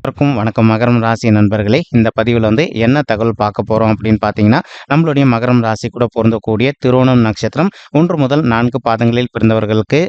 அனைவருக்கும் வணக்கம். மகரம் ராசி நண்பர்களே இந்த பதிவில் வந்து என்ன தகவல் பார்க்க போகிறோம் அப்படின்னு பார்த்தீங்கன்னா நம்மளுடைய மகரம் ராசி கூட பொருந்தக்கூடிய திருவோணம் நட்சத்திரம் ஒன்று முதல் நான்கு பாதங்களில் பிறந்தவர்களுக்கு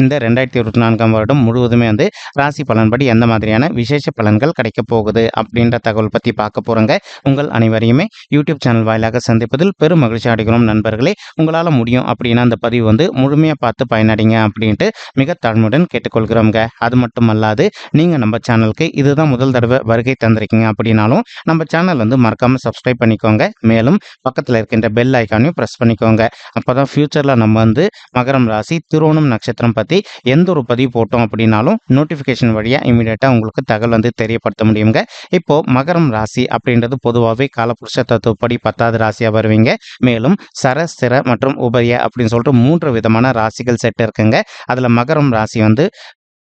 இந்த ரெண்டாயிரத்தி இருபத்தி நான்காம் வருடம் முழுவதுமே வந்து ராசி பலன்படி எந்த மாதிரியான விசேஷ பலன்கள் கிடைக்க போகுது அப்படின்ற தகவல் பற்றி பார்க்க போகிறோங்க உங்கள் அனைவரையுமே யூடியூப் சேனல் வாயிலாக சந்திப்பதில் பெரும் மகிழ்ச்சி அடைகிறோம் நண்பர்களே. உங்களால் முடியும் அப்படின்னா அந்த பதிவு வந்து முழுமையாக பார்த்து பயனடைங்க அப்படின்ட்டு மிக தாழ்மையுடன் கேட்டுக்கொள்கிறோங்க அது மட்டும் அல்லாது நீங்கள் நம்ம சேனலுக்கு இதுதான் முதல் தடவை வருகை தந்திருக்கீங்க அப்படின்னாலும் நம்ம சேனல் வந்து மறக்காமல் சப்ஸ்கிரைப் பண்ணிக்கோங்க. மேலும் பக்கத்தில் இருக்கின்ற பெல் ஐக்கானையும் ப்ரெஸ் பண்ணிக்கோங்க. அப்போ தான் ஃப்யூச்சரில் நம்ம வந்து மகரம் ராசி திருவோணம் நட்சத்திரம் பற்றி எந்த ஒரு பதிவு போட்டோம் அப்படின்னாலும் நோட்டிஃபிகேஷன் வழியாக இமீடியட்டாக உங்களுக்கு தகவல் வந்து தெரியப்படுத்த முடியுங்க. இப்போ மகரம் ராசி அப்படின்றது பொதுவாகவே காலபுருஷ தத்துவப்படி பத்தாவது ராசியாக வருவீங்க. மேலும் சரஸ்திர மற்றும் உபய அப்படின்னு சொல்லிட்டு மூன்று விதமான ராசிகள் செட் இருக்குங்க. அதில் மகரம் ராசி வந்து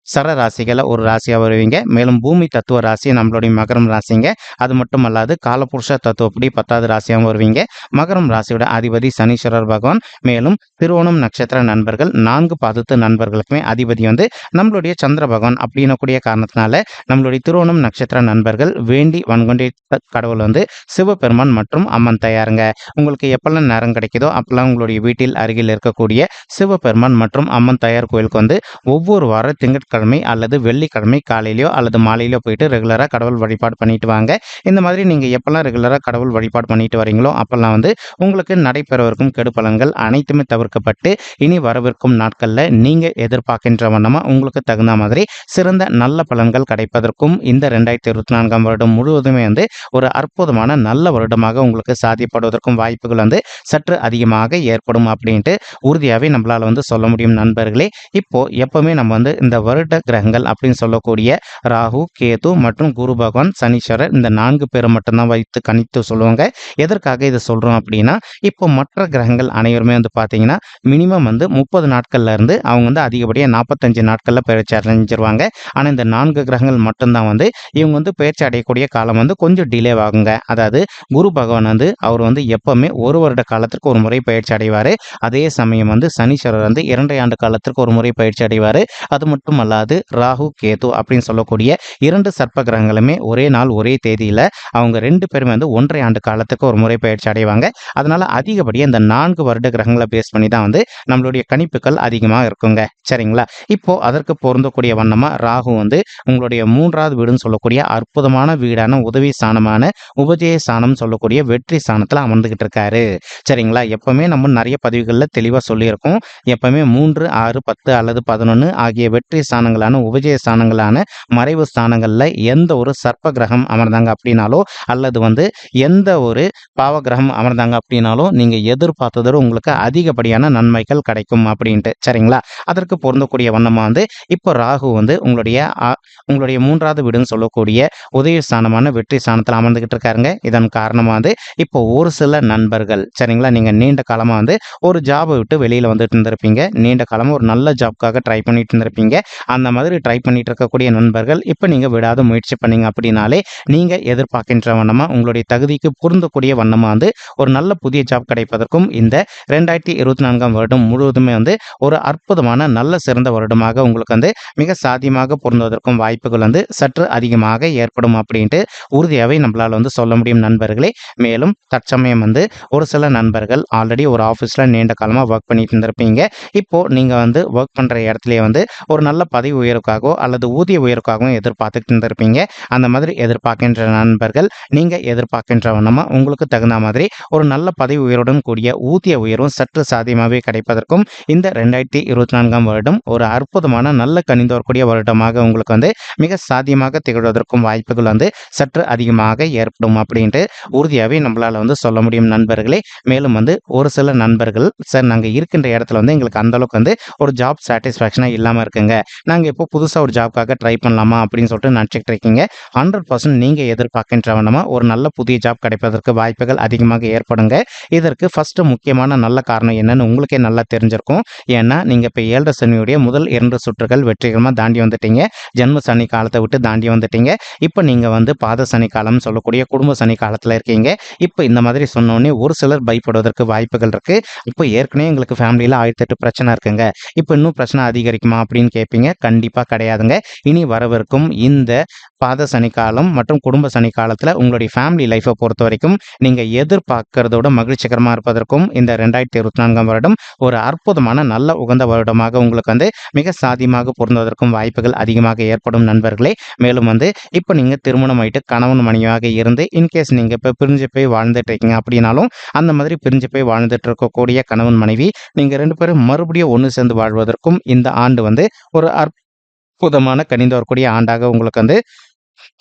சர ராசிகளை ஒரு ராசியாக வருவீங்க. மேலும் பூமி தத்துவ ராசி நம்மளுடைய மகரம் ராசிங்க. அது மட்டும் அல்லாது காலபுருஷ தத்துவப்படி பத்தாவது ராசியாகவும் வருவீங்க. மகரம் ராசியோட அதிபதி சனீஸ்வரர் பகவான். மேலும் திருவோணம் நட்சத்திர நண்பர்கள் நான்கு பாதத்து நண்பர்களுக்குமே அதிபதி வந்து நம்மளுடைய சந்திர பகவான் அப்படின்னக்கூடிய காரணத்தினால நம்மளுடைய திருவோணம் நட்சத்திர நண்பர்கள் வேண்டி வன்கொண்டே கடவுள் வந்து சிவபெருமான் மற்றும் அம்மன் தயாருங்க. உங்களுக்கு எப்பெல்லாம் நேரம் கிடைக்குதோ அப்பெல்லாம் உங்களுடைய வீட்டில் அருகில் இருக்கக்கூடிய சிவபெருமான் மற்றும் அம்மன் தயார் கோயிலுக்கு வந்து ஒவ்வொரு வாரம் ஞாயிற்றுக்கிழமை அல்லது வெள்ளிக்கிழமை காலையிலையோ அல்லது மாலையிலோ போயிட்டு ரெகுலராக கடவுள் வழிபாடு பண்ணிட்டு வாங்க. இந்த மாதிரி நீங்கள் எப்பெல்லாம் ரெகுலராக கடவுள் வழிபாடு பண்ணிட்டு வரீங்களோ அப்பெல்லாம் வந்து உங்களுக்கு நடைபெறவிருக்கும் கெடு பலன்கள் அனைத்துமே தவிர்க்கப்பட்டு இனி வரவிருக்கும் நாட்களில் நீங்கள் எதிர்பார்க்கின்ற வண்ணமாக உங்களுக்கு தகுந்த மாதிரி சிறந்த நல்ல பலன்கள் கிடைப்பதற்கும் இந்த ரெண்டாயிரத்தி இருபத்தி நான்காம் வருடம் முழுவதுமே வந்து ஒரு அற்புதமான நல்ல வருடமாக உங்களுக்கு சாதிப்படுவதற்கும் வாய்ப்புகள் வந்து சற்று அதிகமாக ஏற்படும் அப்படின்ட்டு உறுதியாகவே நம்மளால் வந்து சொல்ல முடியும் நண்பர்களே. இப்போ எப்பவுமே நம்ம வந்து இந்த வருட கிரகங்கள் அப்படின்னு சொல்லக்கூடிய ராகு கேது மற்றும் குரு பகவான் சனீஸ்வரர் இந்த நான்கு பேரை மட்டும்தான் வைத்து கணித்து சொல்லுவாங்க. எதற்காக இதை சொல்கிறோம் அப்படின்னா இப்போ மற்ற கிரகங்கள் அனைவருமே வந்து பார்த்தீங்கன்னா மினிமம் வந்து முப்பது நாட்கள்ல இருந்து அவங்க வந்து அதிகப்படியாக நாற்பத்தஞ்சு நாட்களில் பயிற்சி அடைஞ்சிருவாங்க. ஆனால் இந்த நான்கு கிரகங்கள் மட்டும்தான் வந்து இவங்க வந்து பயிற்சி அடையக்கூடிய காலம் வந்து கொஞ்சம் டிலே ஆகுங்க. அதாவது குரு பகவான் வந்து அவர் வந்து எப்பவுமே ஒரு வருட காலத்திற்கு ஒரு முறை பயிற்சி அடைவார். அதே சமயம் வந்து சனீஸ்வரர் வந்து இரண்டரை ஆண்டு காலத்திற்கு ஒரு முறை பயிற்சி அடைவார். அது மட்டும் அல்லாது ராகு கேது அப்படின்னு சொல்லக்கூடிய இரண்டு சர்ப்ப கிரகங்களுமே ஒரே நாள் ஒரே தேதியில் அவங்க ரெண்டு பேருமே வந்து ஒன்றரை ஆண்டு காலத்துக்கு ஒரு முறை பயிற்சி அடைவாங்க. அதனால அதிகப்படியாக இந்த நான்கு வருட கிரகங்களை பேஸ் பண்ணி தான் வந்து நம்மளுடைய கணிப்புகள் அதிகமாக இருக்குங்க. சரிங்களா? இப்போ அதற்கு பொருந்தக்கூடிய வண்ணமாக ராகு வந்து உங்களுடைய மூன்றாவது வீடுன்னு சொல்லக்கூடிய அற்புதமான வீடான உதவி ஸ்தானமான உபஜய ஸ்தானம் சொல்லக்கூடிய வெற்றி ஸ்தானத்தில் அமர்ந்துகிட்டு இருக்காரு. சரிங்களா? எப்பவுமே நம்ம நிறைய பதிவுகளில் தெளிவாக சொல்லியிருக்கோம். எப்பவுமே மூன்று ஆறு பத்து அல்லது பதினொன்று ஆகிய வெற்றி ஸ்தானங்களான உபஜய ஸ்தானங்களான மறைவு ஸ்தானங்களில் எந்த ஒரு சர்ப்ப கிரகம் அமர்ந்தாங்க அப்படின்னாலோ அல்லது வந்து எந்த ஒரு பாவ கிரகம் அமர்ந்தாங்க அப்படின்னாலோ நீங்கள் எதிர்பார்த்ததோடு உங்களுக்கு அதிகப்படியான நன்மைகள் கிடைக்கும் அப்படின்ட்டு. சரிங்களா? அதற்கு பொருந்தக்கூடிய வண்ணமாக வந்து இப்போ ராகு வந்து உங்களுடைய உங்களுடைய மூன்றாவது வீடுன்னு சொல்லக்கூடிய உதய ஸ்தானமான வெற்றி ஸ்தானத்தில் அமர்ந்துக்கிட்டு இருக்காருங்க. இதன் காரணமாக வந்து இப்போ ஒரு சில நண்பர்கள் சரிங்களா? நீங்கள் நீண்ட காலமாக வந்து ஒரு ஜாபை விட்டு வெளியில் வந்துட்டு இருந்திருப்பீங்க. நீண்ட காலமாக ஒரு நல்ல ஜாப்க்காக ட்ரை பண்ணிட்டு இருந்திருப்பீங்க. அந்த மாதிரி ட்ரை பண்ணிட்டு இருக்கக்கூடிய நண்பர்கள் இப்போ நீங்கள் விடாத முயற்சி பண்ணீங்க அப்படின்னாலே நீங்கள் எதிர்பார்க்கின்ற வண்ணமாக உங்களுடைய தகுதிக்கு பொருந்தக்கூடிய வண்ணமாக வந்து ஒரு நல்ல புதிய ஜாப் கிடைப்பதற்கும் இந்த ரெண்டாயிரத்தி இருபத்தி நான்காம் வருடம் முழுவதுமே வந்து ஒரு அற்புதமான நல்ல சிறந்த வருடமாக உங்களுக்கு வந்து மிக சாத்தியமாக பொருந்துவதற்கும் வாய்ப்புகள் வந்து சற்று அதிகமாக ஏற்படும் அப்படின்ட்டு உறுதியாகவே நம்மளால் வந்து சொல்ல முடியும் நண்பர்களே. மேலும் தற்சமயம் வந்து ஒரு சில நண்பர்கள் ஆல்ரெடி ஒரு ஆஃபீஸில் நீண்ட காலமாக ஒர்க் பண்ணிட்டு இருந்திருப்பீங்க. இப்போது நீங்கள் வந்து ஒர்க் பண்ணுற இடத்துலையே வந்து ஒரு நல்ல பதவி உயர்வுக்காகவோ அல்லது ஊதிய உயர்வுக்காகவும் எதிர்பார்த்துட்டு இருந்திருப்பீங்க. அந்த மாதிரி எதிர்பார்க்கின்ற நண்பர்கள் நீங்கள் எதிர்பார்க்கின்ற வண்ணமாக உங்களுக்கு தகுந்த மாதிரி ஒரு நல்ல பதவி உயர்வுடன் கூடிய ஊதிய உயர்வும் சற்று சாத்தியமாகவே கிடைப்பதற்கும் இந்த ரெண்டாயிரத்தி இருபத்தி நான்காம் வருடம் ஒரு அற்புதமான நல்ல கணிந்து வரக்கூடிய வருடமாக உங்களுக்கு வந்து மிக சாத்தியமாக திகழ்வதற்கும் வாய்ப்புகள் வந்து சற்று அதிகமாக ஏற்படும் அப்படின்ட்டு உறுதியாகவே நம்மளால் வந்து சொல்ல முடியும் நண்பர்களே. மேலும் வந்து ஒரு சில நண்பர்கள் சார் நாங்கள் இருக்கின்ற இடத்துல வந்து எங்களுக்கு அந்தளவுக்கு வந்து ஒரு ஜாப் சாட்டிஸ்ஃபேக்ஷனாக இல்லாமல் இருக்குங்க. நாங்கள் இப்போ புதுசாக ஒரு ஜாப்க்காக ட்ரை பண்ணலாமா அப்படின்னு சொல்லிட்டு நினச்சிக்கிட்டு இருக்கீங்க ஹண்ட்ரட் பர்சன்ட் நீங்கள் எதிர்பார்க்கின்ற வண்ணமாக ஒரு நல்ல புதிய ஜாப் கிடைப்பதற்கு வாய்ப்புகள் அதிகமாக ஏற்படுங்க. இதற்கு ஃபஸ்ட்டு முக்கியமான நல்ல காரணம் என்னன்னு உங்களுக்கே நல்லா தெரிஞ்சிருக்கும். ஏன்னா நீங்கள் இப்போ ஏழரை சனியுடைய முதல் இரண்டு சுற்றுகள் வெற்றிகரமாக தாண்டி வந்துட்டீங்க. ஜென்ம சனி காலத்தை விட்டு தாண்டி வந்துட்டீங்க. இப்போ நீங்கள் வந்து பாத சனி காலம் சொல்லக்கூடிய குடும்ப சனி காலத்தில் இருக்கீங்க. இப்போ இந்த மாதிரி சொன்னோடனே ஒரு சிலர் பயப்படுவதற்கு வாய்ப்புகள் இருக்குது இப்போ ஏற்கனவே எங்களுக்கு ஃபேமிலியில் ஆயிரத்தெட்டு பிரச்சனை இருக்குங்க. இப்போ இன்னும் பிரச்சனை அதிகரிக்குமா அப்படின்னு கேட்பீங்க கண்டிப்பாக கிடையாதுங்க. இனி வரவிருக்கும் இந்த பாத சனிக்காலம் மற்றும் குடும்ப சனிக்காலத்தில் உங்களுடைய ஃபேமிலி லைஃப்பை பொறுத்த வரைக்கும் நீங்கள் எதிர்பார்க்கறதோட மகிழ்ச்சிகரமாக இருப்பதற்கும் இந்த ரெண்டாயிரத்தி இருபத்தி நான்காம் வருடம் ஒரு அற்புதமான நல்ல உகந்த வருடமாக உங்களுக்கு வந்து மிக சாதியமாக பொருந்துவதற்கும் வாய்ப்புகள் அதிகமாக ஏற்படும் நண்பர்களே. மேலும் வந்து இப்போ நீங்கள் திருமணம் ஆயிட்டு கணவன் மனைவியாக இருந்து இன்கேஸ் நீங்கள் இப்போ பிரிஞ்சு போய் வாழ்ந்துட்டு இருக்கீங்க அப்படின்னாலும் அந்த மாதிரி பிரிஞ்சு போய் வாழ்ந்துட்டு இருக்கக்கூடிய கணவன் மனைவி நீங்கள் ரெண்டு பேரும் மறுபடியும் ஒன்று சேர்ந்து வாழ்வதற்கும் இந்த ஆண்டு வந்து ஒரு அற்புதமான கனிந்து வரக்கூடிய ஆண்டாக உங்களுக்கு வந்து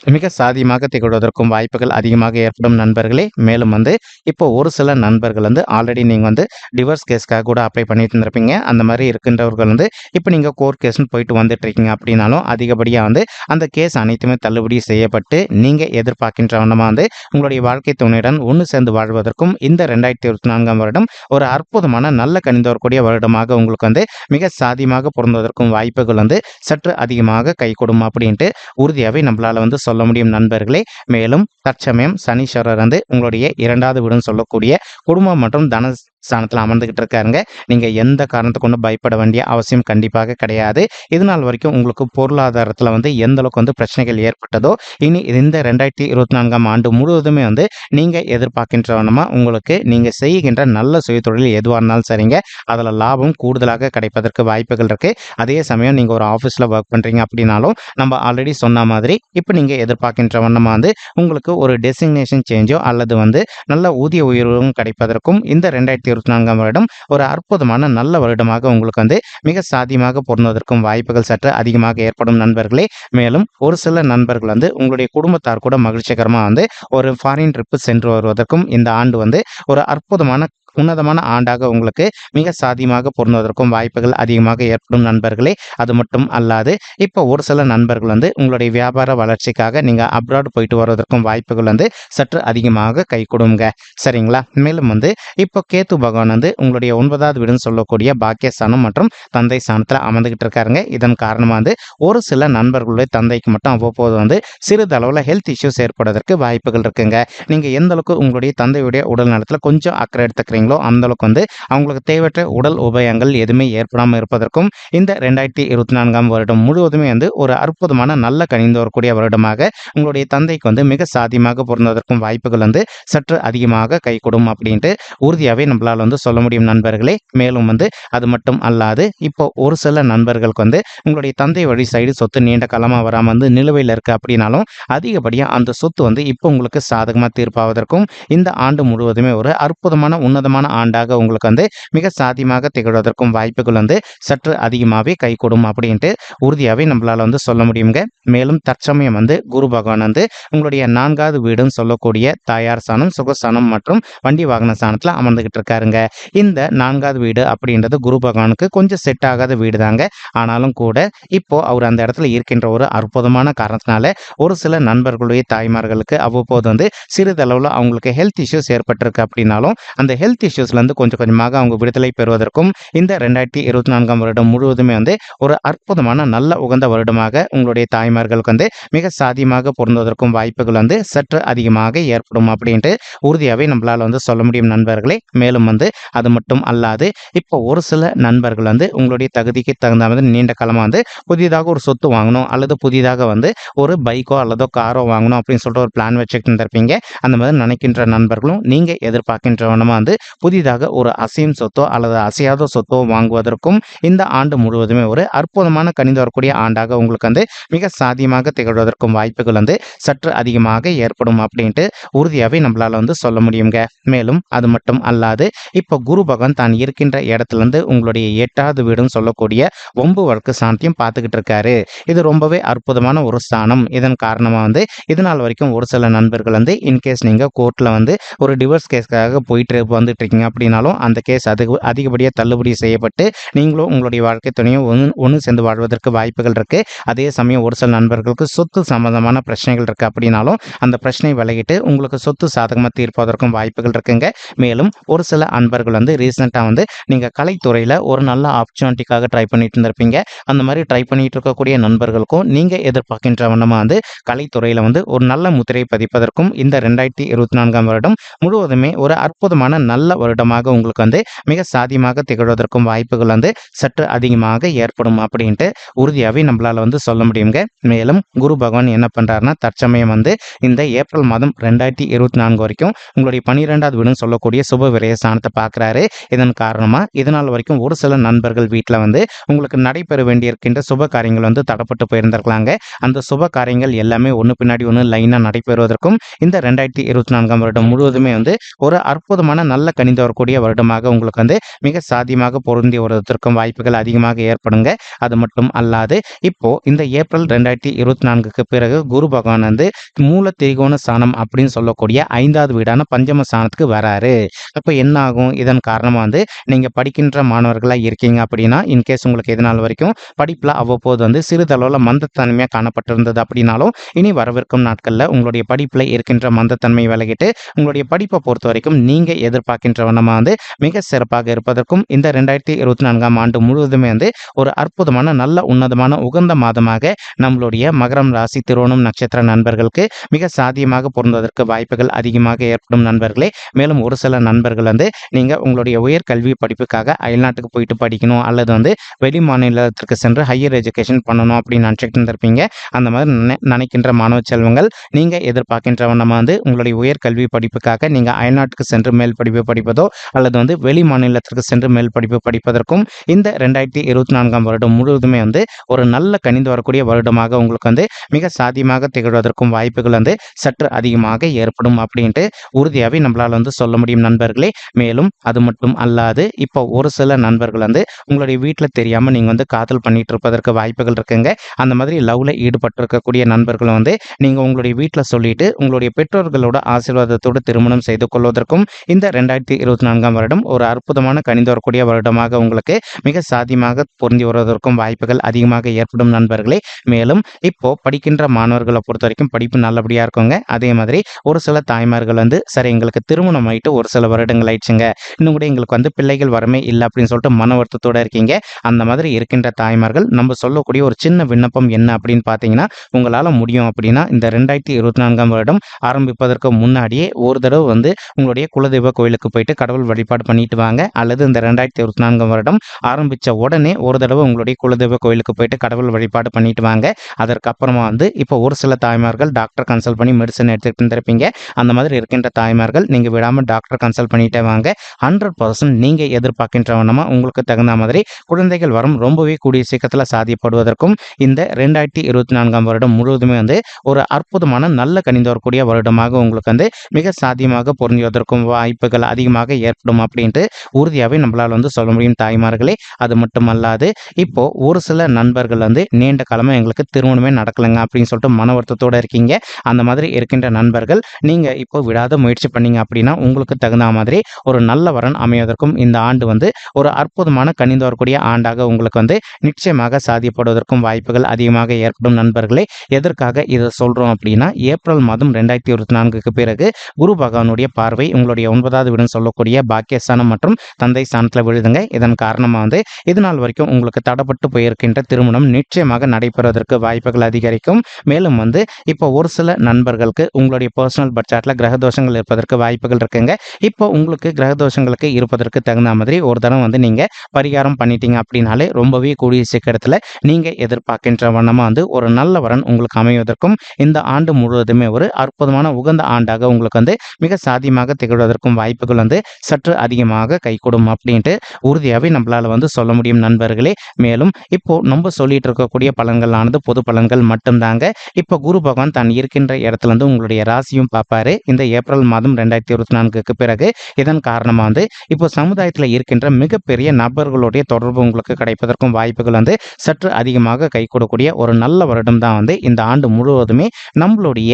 மிக சாதியமாக திகழ்வதற்கும் வாய்ப்புகள் அதிகமாக ஏற்படும் நண்பர்களே மேலும் வந்து இப்போ ஒரு சில நண்பர்கள் வந்து ஆல்ரெடி நீங்கள் வந்து டிவோர்ஸ் கேஸ்க்காக கூட அப்ளை பண்ணிட்டு இருந்திருப்பீங்க. அந்த மாதிரி இருக்கின்றவர்கள் வந்து இப்போ நீங்கள் கோர்ட் கேஸ்னு போயிட்டு வந்துட்டு இருக்கீங்க அப்படின்னாலும் அதிகப்படியாக வந்து அந்த கேஸ் அனைத்துமே தள்ளுபடி செய்யப்பட்டு நீங்கள் எதிர்பார்க்கின்ற வண்ணமாக வந்து உங்களுடைய வாழ்க்கை துணையுடன் ஒன்று சேர்ந்து வாழ்வதற்கும் இந்த ரெண்டாயிரத்தி இருபத்தி நான்காம் வருடம் ஒரு அற்புதமான நல்ல கணிந்து வரக்கூடிய வருடமாக உங்களுக்கு வந்து மிக சாதியமாக பொருந்துவதற்கும் வாய்ப்புகள் வந்து சற்று அதிகமாக கைகூடும் அப்படின்ட்டு உறுதியாகவே நம்மளால் வந்து சொல்ல முடியும் நண்பர்களே. மேலும் தற்சமயம் சனீஸ்வரர் வந்து உங்களுடைய இரண்டாவது வீடுன்னு சொல்லக்கூடிய குடும்பம் மற்றும் தன ஸ்தானத்தில் அமர்ந்துகிட்டு இருக்காருங்க. நீங்கள் எந்த காரணத்தை கொண்டு பயப்பட வேண்டிய அவசியம் கண்டிப்பாக கிடையாது. இது நாள் வரைக்கும் உங்களுக்கு பொருளாதாரத்தில் வந்து எந்த அளவுக்கு வந்து பிரச்சனைகள் ஏற்பட்டதோ இனி இந்த ரெண்டாயிரத்தி இருபத்தி நான்காம் ஆண்டு முழுவதுமே வந்து நீங்கள் எதிர்பார்க்கின்றவனமா உங்களுக்கு நீங்கள் செய்கின்ற நல்ல சுயதொழில் எதுவாக இருந்தாலும் சரிங்க. அதில் லாபம் கூடுதலாக கிடைப்பதற்கு வாய்ப்புகள் இருக்குது அதே சமயம் நீங்கள் ஒரு ஆஃபீஸில் ஒர்க் பண்ணுறீங்க அப்படின்னாலும் நம்ம ஆல்ரெடி சொன்ன மாதிரி இப்போ நீங்கள் எதிர்பார்க்கின்ற வண்ணமாக வந்து உங்களுக்கு ஒரு டெசிக்னேஷன் சேஞ்சோ அல்லது வந்து நல்ல ஊதிய உயர்வும் கிடைப்பதற்கும் இந்த ரெண்டாயிரத்தி ரெண்டாயிரத்தி இருபத்தி நான்காம் வருடம் ஒரு அற்புதமான நல்ல வருடமாக உங்களுக்கு வந்து மிக சாத்தியமாக பொருந்துவதற்கும் வாய்ப்புகள் சற்று அதிகமாக ஏற்படும் நண்பர்களே. மேலும் ஒரு சில நண்பர்கள் வந்து உங்களுடைய குடும்பத்தார் கூட மகிழ்ச்சிகரமாக வந்து ஒரு ஃபாரின் ட்ரிப்பு சென்று வருவதற்கும் இந்த ஆண்டு வந்து ஒரு அற்புதமான உன்னதமான ஆண்டாக உங்களுக்கு மிக சாதியமாக பொருந்துவதற்கும் வாய்ப்புகள் அதிகமாக ஏற்படும் நண்பர்களே. அது மட்டும் அல்லாது இப்போ ஒரு சில நண்பர்கள் வந்து உங்களுடைய வியாபார வளர்ச்சிக்காக நீங்கள் அப்ராட் போயிட்டு வருவதற்கும் வாய்ப்புகள் வந்து சற்று அதிகமாக கை கொடுங்க. சரிங்களா? மேலும் வந்து இப்போ கேத்து பகவான் வந்து உங்களுடைய ஒன்பதாவது வீடுன்னு சொல்லக்கூடிய பாக்கியஸ்தானம் மற்றும் தந்தை ஸ்தானத்தில் அமர்ந்துகிட்டு இருக்காருங்க. இதன் காரணமாக வந்து ஒரு சில நண்பர்களுடைய தந்தைக்கு மட்டும் அவ்வப்போது வந்து சிறிதளவில் ஹெல்த் இஷ்யூஸ் ஏற்படுவதற்கு வாய்ப்புகள் இருக்குங்க. நீங்கள் எந்த அளவுக்கு உங்களுடைய தந்தையுடைய உடல் நலத்தில் கொஞ்சம் அக்கறை எடுத்துக்கிறீங்க அந்த அளவுக்கு வந்து அவங்களுக்கு தேவையற்ற உடல் உபயங்கள் எதுவுமே ஏற்படாமல் இருப்பதற்கும் இந்த ரெண்டாயிரத்தி இருபத்தி நான்காம் வருடம் முழுவதுமே வந்து ஒரு அற்புதமான நல்ல கனிந்து வரக்கூடிய வருடமாக உங்களுடைய தந்தைக்கு வந்து மிக சாத்தியமாக பொருந்ததற்கும் வாய்ப்புகள் வந்து சற்று அதிகமாக கைகூடும் அப்படின்ட்டு உறுதியாகவே நம்மளால் வந்து சொல்ல முடியும் நண்பர்களே. மேலும் வந்து அது மட்டும் அல்லாது இப்போ ஒரு சில நண்பர்களுக்கு வந்து உங்களுடைய தந்தை வழி சைடு சொத்து நீண்ட காலமாக வராமல் வந்து நிலுவையில் இருக்குது அப்படின்னாலும் அதிகப்படியாக அந்த சொத்து வந்து இப்போ உங்களுக்கு சாதகமாக தீர்ப்பாவதற்கும் இந்த ஆண்டு முழுவதுமே ஒரு அற்புதமான உன்னதமான ஆண்டாக உங்களுக்கு வந்து மிக சாத்தியமாக திகழ்வதற்கும் வாய்ப்புகள் வந்து சற்று அதிகமாகவே கைகூடும் அப்படின்ட்டு உறுதியாகவே நம்மளால் வந்து சொல்ல முடியுங்க. மேலும் தற்சமயம் வந்து குரு பகவான் வந்து உங்களுடைய நான்காவது வீடுன்னு சொல்லக்கூடிய தாயார் சாணம் சுகஸ்தானம் மற்றும் வண்டி வாகன சாணத்தில் அமர்ந்துகிட்டு இருக்காருங்க. இந்த நான்காவது வீடு அப்படின்றது குரு பகவானுக்கு கொஞ்சம் செட் ஆகாத வீடு தாங்க ஆனாலும் கூட இப்போ அவர் அந்த இடத்துல இருக்கின்ற ஒரு அற்புதமான காரணத்தினால ஒரு சில நண்பர்களுடைய தாய்மார்களுக்கு அவ்வப்போது வந்து சிறிதளவில் அவங்களுக்கு ஹெல்த் இஷ்யூஸ் ஏற்பட்டிருக்கு அப்படின்னாலும் அந்த ஹெல்த் இஷ்யூஸ்லேருந்து கொஞ்சம் கொஞ்சமாக அவங்க விடுதலை பெறுவதற்கும் இந்த ரெண்டாயிரத்தி இருபத்தி நான்காம் வருடம் முழுவதுமே வந்து ஒரு அற்புதமான நல்ல உகந்த வருடமாக உங்களுடைய தாய்மார்களுக்கு வந்து மிக சாதியமாக பொருந்துவதற்கும் வாய்ப்புகள் வந்து சற்று அதிகமாக ஏற்படும் அப்படின்ட்டு உறுதியாகவே நம்மளால் வந்து சொல்ல முடியும் நண்பர்களே. மேலும் வந்து அது மட்டும் அல்லாது இப்போ ஒரு சில நண்பர்கள் வந்து உங்களுடைய தகுதிக்கு தகுந்த மாதிரி நீண்ட காலமாக வந்து புதிதாக ஒரு சொத்து வாங்கணும் அல்லது புதிதாக வந்து ஒரு பைக்கோ அல்லதோ காரோ வாங்கணும் அப்படின்னு சொல்லிட்டு ஒரு பிளான் வச்சுக்கிட்டு இருந்திருப்பீங்க. அந்த மாதிரி நினைக்கின்ற நண்பர்களும் நீங்கள் எதிர்பார்க்கின்றவனமாக வந்து புதிதாக ஒரு அசையும் சொத்தோ அல்லது அசையாத சொத்தோ வாங்குவதற்கும் இந்த ஆண்டு முழுவதுமே ஒரு அற்புதமான கணிந்து வரக்கூடிய ஆண்டாக உங்களுக்கு வந்து மிக சாதியமாக திகழ்வதற்கும் வாய்ப்புகள் வந்து சற்று அதிகமாக ஏற்படும் அப்படின்ட்டு உறுதியாகவே நம்மளால் வந்து சொல்ல முடியுங்க. மேலும் அது மட்டும் அல்லாது இப்போ குரு பகவான் தான் இருக்கின்ற இடத்துலேருந்து உங்களுடைய எட்டாவது வீடுன்னு சொல்லக்கூடிய ஒம்பு வழக்கு சாந்தியும் பார்த்துக்கிட்டு இருக்காரு. இது ரொம்பவே அற்புதமான ஒரு ஸ்தானம். இதன் காரணமாக வந்து இதனால் வரைக்கும் ஒரு சில நண்பர்கள் வந்து இன்கேஸ் நீங்கள் கோர்ட்டில் வந்து ஒரு டிவோர்ஸ் கேஸ்க்காக போயிட்டு வந்துட்டு இருக்கீங்க அப்படின்னாலும் அந்த கேஸ் அதிக அதிகப்படியாக தள்ளுபடி செய்யப்பட்டு நீங்களும் உங்களுடைய வாழ்க்கை துணையும் ஒன்று ஒன்று சேர்ந்து வாழ்வதற்கு வாய்ப்புகள் இருக்குது அதே சமயம் ஒரு சில நண்பர்களுக்கு சொத்து சம்பந்தமான பிரச்சனைகள் இருக்குது அப்படின்னாலும் அந்த பிரச்சனை விலகிட்டு உங்களுக்கு சொத்து சாதகமாக தீர்ப்பதற்கும் வாய்ப்புகள் இருக்குங்க. மேலும் ஒரு சில அன்பர்கள் வந்து ரீசெண்டாக வந்து நீங்கள் கலைத்துறையில் ஒரு நல்ல ஆப்பர்ச்சுனிட்டிக்காக ட்ரை பண்ணிட்டு இருந்திருப்பீங்க. அந்த மாதிரி ட்ரை பண்ணிட்டு இருக்கக்கூடிய நண்பர்களுக்கும் நீங்கள் எதிர்பார்க்கின்ற வண்ணமாக வந்து கலைத்துறையில் வந்து ஒரு நல்ல முத்திரை பதிப்பதற்கும் இந்த ரெண்டாயிரத்தி இருபத்தி நான்காம் வருடம் முழுவதுமே ஒரு அற்புதமான நல்ல நல்ல வருடமாக உங்களுக்கு வந்து மிக சாதியமாக திகழ்வதற்கும் வாய்ப்புகள் வந்து சற்று அதிகமாக ஏற்படும் அப்படின்ட்டு உறுதியாகவே நம்மளால் வந்து சொல்ல முடியுங்க. மேலும் குரு பகவான் என்ன பண்ணுறாருன்னா தற்சமயம் வந்து இந்த ஏப்ரல் மாதம் ரெண்டாயிரத்தி இருபத்தி நான்கு வரைக்கும் உங்களுடைய பன்னிரெண்டாவது வீடுன்னு சொல்லக்கூடிய சுப விரயஸ்தானத்தை பார்க்குறாரு. இதன் காரணமாக இதனால் வரைக்கும் ஒரு சில நண்பர்கள் வீட்டில் வந்து உங்களுக்கு நடைபெற வேண்டியிருக்கின்ற சுப காரியங்கள் வந்து தடப்பட்டு போயிருந்திருக்கலாங்க. அந்த சுப காரியங்கள் எல்லாமே ஒன்று பின்னாடி ஒன்று லைனாக நடைபெறுவதற்கும் இந்த ரெண்டாயிரத்தி இருபத்தி நான்காம் வருடம் முழுவதுமே வந்து ஒரு அற்புதமான நல்ல கணிந்து வரக்கூடிய வருடமாக உங்களுக்கு வந்து மிக சாத்தியமாக பொருந்தி வருவதற்கும் வாய்ப்புகள் அதிகமாக ஏற்படுங்க. அது மட்டும் அல்லாது இப்போ இந்த ஏப்ரல் ரெண்டாயிரத்தி இருபத்தி நான்குக்கு பிறகு குரு பகவான் வந்து மூல திரிகோண சாணம் அப்படின்னு சொல்லக்கூடிய ஐந்தாவது வீடான பஞ்சம சாணத்துக்கு வராரு. அப்போ என்ன ஆகும் இதன் காரணமாக வந்து நீங்கள் படிக்கின்ற மாணவர்களாக இருக்கீங்க அப்படின்னா இன்கேஸ் உங்களுக்கு எதனால் வரைக்கும் படிப்பில் அவ்வப்போது வந்து சிறிதளவில் மந்தத்தன்மையாக காணப்பட்டிருந்தது அப்படின்னாலும் இனி வரவிருக்கும் நாட்களில் உங்களுடைய படிப்பில் இருக்கின்ற மந்தத்தன்மை விலகிட்டு உங்களுடைய படிப்பை பொறுத்த வரைக்கும் நீங்கள் எதிர்பார்க்கின்ற வண்ணமாக வந்து மிக சிறப்பாக இருப்பதற்கும் இந்த ரெண்டாயிரத்தி இருபத்தி நான்காம் ஆண்டு முழுவதுமே வந்து ஒரு அற்புதமான நல்ல உன்னதமான உகந்த மாதமாக நம்மளுடைய மகரம் ராசி திருவோணம் நட்சத்திர நண்பர்களுக்கு மிக சாத்தியமாக பொருந்துவதற்கு வாய்ப்புகள் அதிகமாக ஏற்படும் நண்பர்களே. மேலும் ஒரு சில நண்பர்கள் வந்து நீங்கள் உங்களுடைய உயர் கல்வி படிப்புக்காக அயல்நாட்டுக்கு போயிட்டு படிக்கணும் அல்லது வந்து வெளி மாநிலத்திற்கு சென்று ஹையர் எஜுகேஷன் பண்ணணும் அப்படின்னு நினச்சிட்டு இருந்திருப்பீங்க. அந்த மாதிரி நினைக்கின்ற மாணவ செல்வங்கள் நீங்கள் எதிர்பார்க்கின்ற வண்ணமாக வந்து உங்களுடைய உயர்கல்வி படிப்புக்காக நீங்கள் அயல்நாட்டுக்கு சென்று மேல் படிப்பு படிப்பதோ அல்லது வந்து வெளி மாநிலத்திற்கு சென்று மேல் படிப்பு படிப்பதற்கும் இந்த ரெண்டாயிரத்தி இருபத்தி நான்காம் வருடம் முழுவதுமே வந்து ஒரு நல்ல கணிந்து வரக்கூடிய வருடமாக உங்களுக்கு வந்து மிக சாத்தியமாக திகழ்வதற்கும் வாய்ப்புகள் வந்து சற்று அதிகமாக ஏற்படும் அப்படின்ட்டு உறுதியாகவே நம்மளால் வந்து சொல்ல முடியும் நண்பர்களே. மேலும் அது மட்டும் அல்லாது இப்போ ஒரு சில நண்பர்கள் வந்து உங்களுடைய வீட்டில் தெரியாமல் நீங்கள் வந்து காதல் பண்ணிட்டு இருப்பதற்கு வாய்ப்புகள் இருக்குங்க. அந்த மாதிரி லவ்ல ஈடுபட்டிருக்கக்கூடிய நண்பர்களும் வந்து நீங்கள் உங்களுடைய வீட்டில் சொல்லிட்டு உங்களுடைய பெற்றோர்களோட ஆசீர்வாதத்தோடு திருமணம் செய்து கொள்வதற்கும் இந்த ரெண்டாயிரத்தி இருபத்தி நான்காம் வருடம் ஒரு அற்புதமான கணிந்து வரக்கூடிய வருடமாக உங்களுக்கு மிக சாத்தியமாக பொருந்தி வருவதற்கும் வாய்ப்புகள் அதிகமாக ஏற்படும் நண்பர்களே. மேலும் இப்போ படிக்கின்ற மாணவர்களை பொறுத்த வரைக்கும் படிப்பு நல்லபடியாக இருக்குங்க. அதே மாதிரி ஒரு சில தாய்மார்கள் வந்து சரி எங்களுக்கு திருமணம் ஆயிட்டு ஒரு சில வருடங்கள் ஆயிடுச்சுங்க. இன்னும் கூட எங்களுக்கு வந்து பிள்ளைகள் வரமே இல்லை அப்படின்னு சொல்லிட்டு மன வருத்தத்தோட இருக்கீங்க. அந்த மாதிரி இருக்கின்ற தாய்மார்கள் நம்ம சொல்லக்கூடிய ஒரு சின்ன விண்ணப்பம் என்ன அப்படின்னு பார்த்தீங்கன்னா உங்களால் முடியும் அப்படின்னா இந்த ரெண்டாயிரத்தி இருபத்தி நான்காம் வருடம் ஆரம்பிப்பதற்கு முன்னாடியே ஒரு தடவை வந்து உங்களுடைய குலதெய்வ கோயிலுக்கு போயிட்டு கடவுள் வழிபாடு பண்ணிட்டு வாங்க. அல்லது இந்த ரெண்டாயிரத்தி இருபத்தி நான்காம் வருடம் ஆரம்பித்த உடனே ஒரு தடவை உங்களுடைய குலதெய்வ கோயிலுக்கு போயிட்டு கடவுள் வழிபாடு பண்ணிட்டு வாங்க. அதற்கப்புறமா வந்து இப்போ ஒரு சில தாய்மார்கள் டாக்டர் கன்சல்ட் பண்ணி மெடிசன் எடுத்துக்கிட்டு இருந்திருப்பீங்க அந்த மாதிரி இருக்கின்ற தாய்மார்கள் நீங்கள் விடாமல் டாக்டர் கன்சல்ட் பண்ணிட்டே வாங்க. ஹண்ட்ரட் பர்சன்ட் நீங்கள் எதிர்பார்க்கின்ற வண்ணமா உங்களுக்கு தகுந்த மாதிரி குழந்தைகள் வரும். ரொம்பவே கூடிய சீக்கிரத்தில் சாதியப்படுவதற்கும் இந்த ரெண்டாயிரத்தி இருபத்தி நான்காம் வருடம் முழுவதுமே வந்து ஒரு அற்புதமான நல்ல கணிந்து வரக்கூடிய வருடமாக உங்களுக்கு வந்து மிக சாத்தியமாக பொருந்துவதற்கும் வாய்ப்புகள் அதிகமாக ஏற்படும் அப்படின்ட்டு உறுதியாகவே நம்மளால் வந்து சொல்ல முடியும் தாய்மார்களே. அது மட்டுமல்லாது இப்போ ஒரு சில நண்பர்கள் வந்து நீண்ட காலமாக எங்களுக்கு திருமணமே நடக்கலைங்க அப்படின்னு சொல்லிட்டு மன வருத்தத்தோட இருக்கீங்க. அந்த மாதிரி இருக்கின்ற நண்பர்கள் நீங்கள் இப்போ விடாத முயற்சி பண்ணீங்க அப்படின்னா உங்களுக்கு தகுந்த மாதிரி ஒரு நல்ல வரன் அமைவதற்கும் இந்த ஆண்டு வந்து ஒரு அற்புதமான கணிந்து வரக்கூடிய ஆண்டாக உங்களுக்கு வந்து நிச்சயமாக சாதியப்படுவதற்கும் வாய்ப்புகள் அதிகமாக ஏற்படும் நண்பர்களே. எதற்காக இதை சொல்கிறோம் அப்படின்னா ஏப்ரல் மாதம் ரெண்டாயிரத்தி இருபத்தி நான்குக்கு பிறகு குரு பகவானுடைய பார்வை உங்களுடைய ஒன்பதாவது அப்படின்னு சொல்லக்கூடிய பாக்கியஸ்தானம் மற்றும் தந்தை ஸ்தானத்தில் விழுதுங்க. இதன் காரணமாக வந்து இது நாள் வரைக்கும் உங்களுக்கு தடப்பட்டு போயிருக்கின்ற திருமணம் நிச்சயமாக நடைபெறுவதற்கு வாய்ப்புகள் அதிகரிக்கும். மேலும் வந்து இப்போ ஒரு சில நண்பர்களுக்கு உங்களுடைய பர்சனல் பட்ஜெட்டில் கிரக தோஷங்கள் இருப்பதற்கு வாய்ப்புகள் இருக்குங்க. இப்போ உங்களுக்கு கிரக தோஷங்களுக்கு இருப்பதற்கு தகுந்த மாதிரி ஒரு தரம் வந்து நீங்கள் பரிகாரம் பண்ணிட்டீங்க அப்படின்னாலே ரொம்பவே கூடிய சீக்கிரத்தில் நீங்கள் எதிர்பார்க்கின்ற வண்ணமாக வந்து ஒரு நல்ல வரன் உங்களுக்கு அமைவதற்கும் இந்த ஆண்டு முழுவதுமே ஒரு அற்புதமான உகந்த ஆண்டாக உங்களுக்கு வந்து மிக சாதியமாக திகழ்வதற்கும் வாய்ப்புகள் வந்து சற்று அதிகமாக கைகூடும் அப்படின்ட்டு உறுதியாகவே நம்மளால் வந்து சொல்ல முடியும் நண்பர்களே. மேலும் இப்போ நம்ம சொல்லிட்டு இருக்கக்கூடிய பலன்களானது பொது பலன்கள் மட்டும்தாங்க. இப்போ குரு பகவான் தான் இருக்கின்ற இடத்துல இருந்து உங்களுடைய ராசியும் பார்ப்பாரு. இந்த ஏப்ரல் மாதம் ரெண்டாயிரத்தி இருபத்தி நான்குக்கு பிறகு இதன் காரணமாக வந்து இப்போ சமுதாயத்தில் இருக்கின்ற மிகப்பெரிய நபர்களுடைய தொடர்பு உங்களுக்கு கிடைப்பதற்கும் வாய்ப்புகள் வந்து சற்று அதிகமாக கை கொடுக்கக்கூடிய ஒரு நல்ல வருடம் தான் வந்து இந்த ஆண்டு முழுவதுமே நம்மளுடைய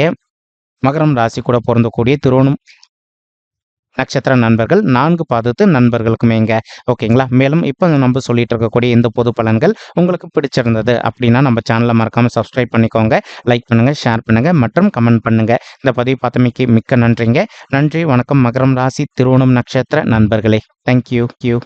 மகரம் ராசி கூட பொருந்தக்கூடிய திருவோணம் நட்சத்திர நண்பர்கள் நான்கு பாதத்து நண்பர்களுக்குமேங்க ஓகேங்களா? மேலும் இப்போ நம்ம சொல்லிட்டு இருக்கக்கூடிய இந்த பொது பலன்கள் உங்களுக்கு பிடிச்சிருந்தது அப்படின்னா நம்ம சேனலை மறக்காம சப்ஸ்கிரைப் பண்ணிக்கோங்க லைக் பண்ணுங்க ஷேர் பண்ணுங்க மற்றும் கமெண்ட் பண்ணுங்க. இந்த பதிவு பார்த்தமைக்கு மிக்க நன்றிங்க. நன்றி வணக்கம் மகரம் ராசி திருவோணம் நட்சத்திர நண்பர்களே. Thank you you